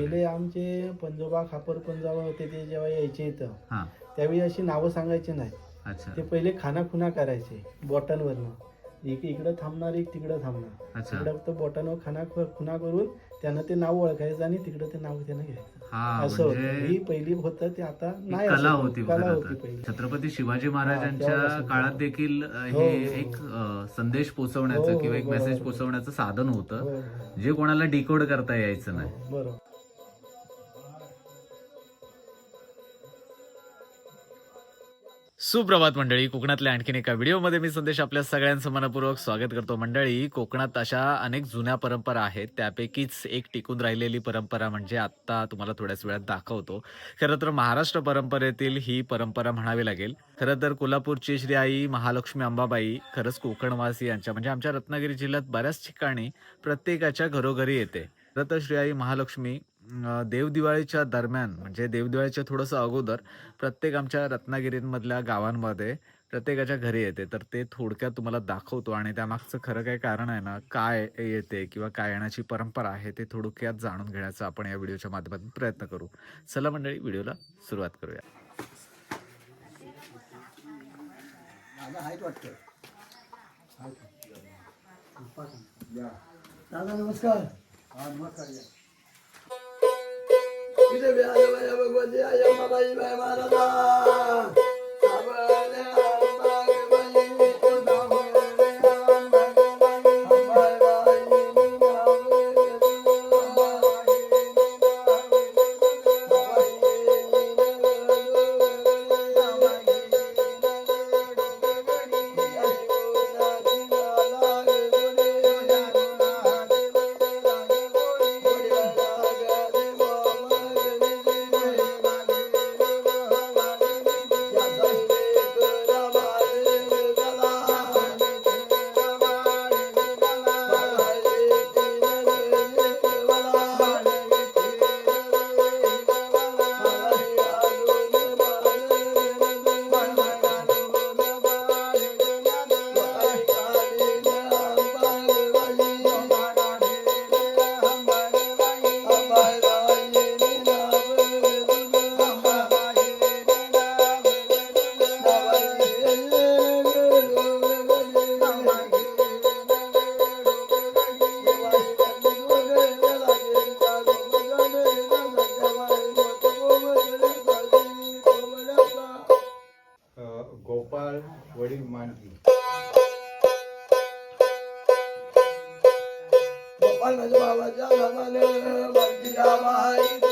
पहिले आमचे पंजोबा खापर पंजोबा होते ते जेव्हा यायचे इथं हा. त्यावेळी अशी नावं सांगायची नाही अच्छा. ते पहिले खाना खुना करायचे बॉटनवरनं एक इकडं थांबणार एक तिकडं थांबणार. अच्छा. तिकडं फक्त बॉटनवर खाना खुना करून त्यानं ते नाव ओळखायचं आणि तिकडं ते नाव त्यानं घ्यायचं. हा असं होतं. म्हणजे ही पहिली होतं ते आता नाही कला असं होती कला खरं होती तर. पहिली. छत्रपती शिवाजी महाराजांच्या तेव्हापासून काळात. देखील अ, हो, हे हो, एक. अ, संदेश पोहोचवण्याचं हो, किंवा एक मेसेज. पोहोचवण्याचं साधन होतं. हो, हो. जे कोणाला डिकोड करता यायचं नाही. बरोबर. सुप्रभात मंडळी. कोकणातल्या आणखीन एका व्हिडिओमध्ये मी संदेश आपल्या सगळ्यांचं मनपूर्वक स्वागत करतो. मंडळी कोकणात अशा अनेक जुन्या परंपरा आहेत. त्यापैकीच एक टिकून राहिलेली परंपरा म्हणजे आत्ता तुम्हाला थोड्याच वेळात दाखवतो. खरं तर महाराष्ट्र परंपरेतील ही परंपरा म्हणावी लागेल. खरं तर कोल्हापूरची श्री आई महालक्ष्मी अंबाबाई खरंच कोकणवासी यांच्या म्हणजे आमच्या रत्नागिरी जिल्ह्यात बऱ्याच ठिकाणी प्रत्येकाच्या घरोघरी येते. खरं तर श्री आई महालक्ष्मी देवदिवाळीच्या दरम्यान म्हणजे देवदिवाळीच्या थोडंसं अगोदर प्रत्येक आमच्या रत्नागिरीमधल्या गावांमध्ये प्रत्येकाच्या घरी येते. तर ते थोडक्यात तुम्हाला दाखवतो आणि त्यामागचं खरं काय कारण आहे ना काय येते किंवा काय येण्याची परंपरा आहे ते थोडक्यात जाणून घेण्याचा आपण या व्हिडिओच्या माध्यमातून प्रयत्न करू. चला मंडळी व्हिडिओला सुरुवात करूया. दादा नमस्कार. हा नमस्कार या. इथे व्याज वया भगवती आय अंबाबाई बाई महाराजा साबणे અન જાવ જાવ મને મધ્યા મારી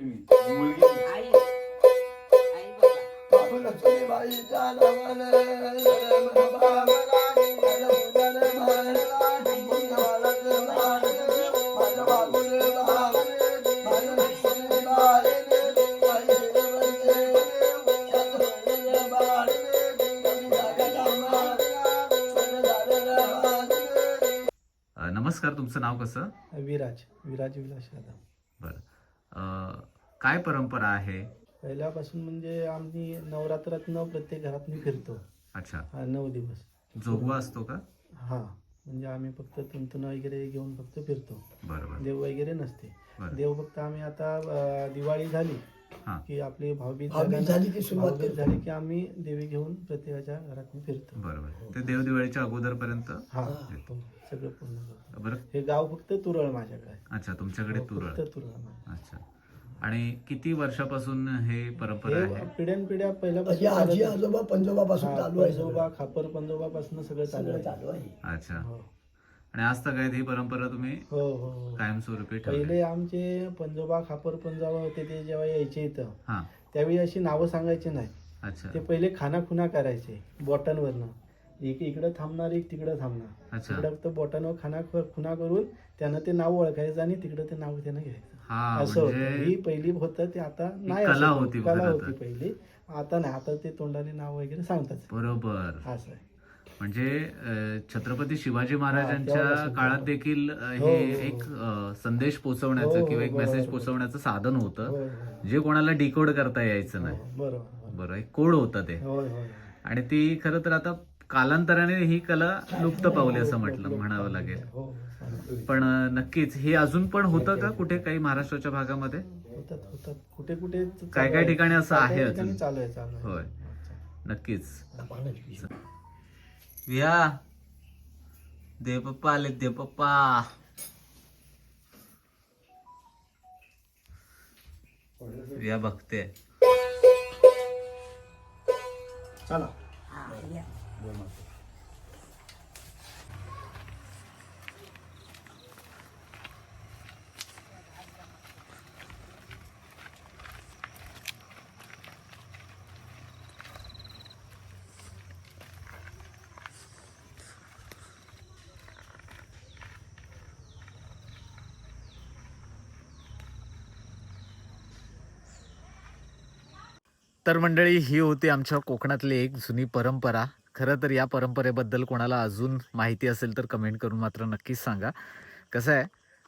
नमस्कार तुमचं नाव कसं? विराज विराज विलास यादव. काय परंपरा आहे? पहिल्यापासून म्हणजे आम्ही नवरात्रात न प्रत्येक घरात मी फिरतो. अच्छा. हा, नऊ दिवस. जोगवा असतो का? हा म्हणजे आम्ही फक्त तुंतुन वगैरे घेऊन फक्त फिरतो. बरं बरं देव वगैरे नसते. बरं. देव फक्त आम्ही आता अं, दिवाळी झाली हा. की आपली भाऊबीज झाली की सुरुवात भाऊबीज करतो. झाली की आम्ही देवी घेऊन प्रत्येकाच्या घरात मी फिरतो. बरं बरं ते देव दिवाळीच्या अगोदरपर्यंत? हा. हो, सगळं पूर्ण करतो. बरं. हे गाव फक्त तुरळ माझ्याकडे. अच्छा तुमच्याकडे हो, तुरळ फक्त तुरळ. माझ्या. अच्छा. आणि किती वर्षापासून हे परंपरा हे आहे? पिढ्यान पिढ्या पहिल्यापासून माझी आजी आजोबा पंजोबापासून चालू आहे पंजोबा खापर पंजोबापासून सगळं चालू सगळं आहे. चालू आहे. अच्छा. हो. आणि आज तगायत ही परंपरा तुम्ही? हो हो हो. कायमस्वरूपी ठेवली पहिले आमचे पंजोबा खापर पंजोबा होते ते जेव्हा यायचे इथं हा. त्यावेळी अशी नावं सांगायची नाही. अच्छा. ते पहिले खाना खुना करायचे बॉटनवरनं एक इकडं थांबणार एक तिकडं थांबणार. अच्छा. तिकडं फक्त बॉटनवर खाना खुना करून त्यानं ते नाव ओळखायचं आणि तिकडं ते नाव त्यानं घ्यायचं. असं होतं. म्हणजे ही पहिली होतं ते आता नाही कला असं. होती कला खरं होती. पहिली. आता नाही. आता ते तोंडाने नाव वगैरे सांगतात. बरोबर. असं आहे. म्हणजे अ, छत्रपती शिवाजी महाराजांच्या तेव्हापासून काळात देखील अ, हो, हे हो, हो. एक अ, संदेश पोचवण्याचं हो, किंवा एक बरोबर, मेसेज बरोबर. पोचवण्याचं साधन होय होतं होय जे कोणाला डिकोड करता यायचं नाही. बरोबर बरोबर. बरं एक कोड होतं ते. होय होय. आणि ती खरं तर आता कालांतराने ही कला लुप्त पावली असं हो, म्हटलं म्हणावं लागेल. पण नक्कीच हे अजून पण होतं का कुठे काही महाराष्ट्राच्या भागामध्ये? कुठे कुठे काय काय ठिकाणी असं काय आहे काय अजून? ठिकाणी चालू आहे चालू आहे. होय. नक्कीच. विया दे पप्पा आले दे पप्पा विया बघते. चला. तर मंडळी ही होती आमच्या कोकणातली एक जुनी परंपरा. खरं तर या परंपरेबद्दल कोणाला अजून माहिती असेल तर कमेंट करून मात्र नक्कीच सांगा. कसं आहे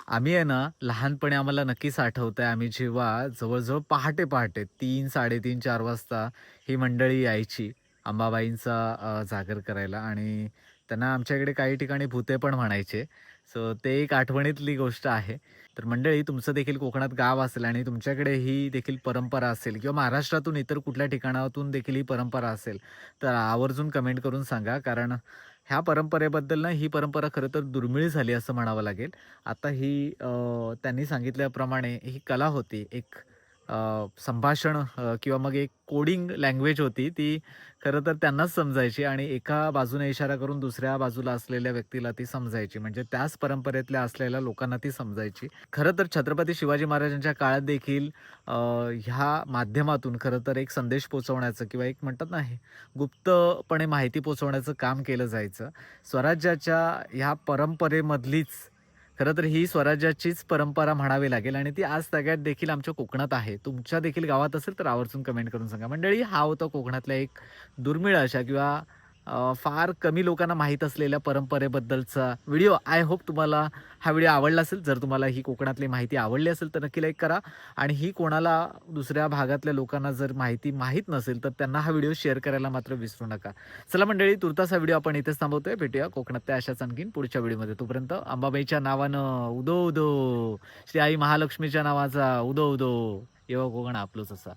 आम्ही आहे ना लहानपणी आम्हाला नक्कीच आठवतं आहे आम्ही जेव्हा जवळजवळ पहाटे पहाटे तीन साडेतीन चार वाजता ही मंडळी यायची अंबाबाईंचा जागर करायला. आणि त्यांना आमच्याकडे काही ठिकाणी भूते पण म्हणायचे. सो ते एक आठवणीतली गोष्ट आहे. तर मंडळी तुमचं देखील कोकणात गाव असेल आणि तुमच्याकडे ही देखील परंपरा असेल किंवा महाराष्ट्रातून इतर कुठल्या ठिकाणातून देखील ही परंपरा असेल तर आवर्जून कमेंट करून सांगा. कारण ह्या परंपरेबद्दल ना ही परंपरा खरं तर दुर्मिळ झाली असं म्हणावं लागेल. आता ही त्यांनी सांगितल्याप्रमाणे ही कला होती एक संभाषण किंवा मग एक कोडिंग लँग्वेज होती ती खरं तर त्यांनाच समजायची आणि एका बाजूने इशारा करून दुसऱ्या बाजूला असलेल्या व्यक्तीला ती समजायची. म्हणजे त्याच परंपरेतल्या असलेल्या लोकांना ती समजायची. खरं तर छत्रपती शिवाजी महाराजांच्या काळात देखील ह्या माध्यमातून खरं तर एक संदेश पोचवण्याचं किंवा एक म्हणतात नाही गुप्तपणे माहिती पोचवण्याचं काम केलं जायचं. स्वराज्याच्या ह्या परंपरेमधलीच खरं तर ही स्वराज्याचीच परंपरा म्हणावी लागेल आणि ती आज सगळ्यात देखील आमच्या कोकणात आहे. तुमच्या देखील गावात असेल तर आवर्जून कमेंट करून सांगा. मंडळी हा होता कोकणातला एक दुर्मिळ अशा किंवा फार कमी लोकांना माहीत असलेल्या परंपरेबद्दलचा व्हिडिओ. आय होप तुम्हाला हा व्हिडिओ आवडला असेल. जर तुम्हाला ही कोकणातली माहिती आवडली असेल तर नक्की लाईक करा. आणि ही कोणाला दुसऱ्या भागातल्या लोकांना जर माहिती माहीत नसेल तर त्यांना हा व्हिडिओ शेअर करायला मात्र विसरू नका. चला मंडळी तुर्तास हा व्हिडिओ आपण इथेच थांबवतोय. भेटूया कोकणातल्या अशाच आणखीन पुढच्या व्हिडिओमध्ये. तोपर्यंत अंबाबाईच्या नावानं उदो उदो. श्री आई महालक्ष्मीच्या नावाचा उदो उदो. येवा कोकण आपलंच असा.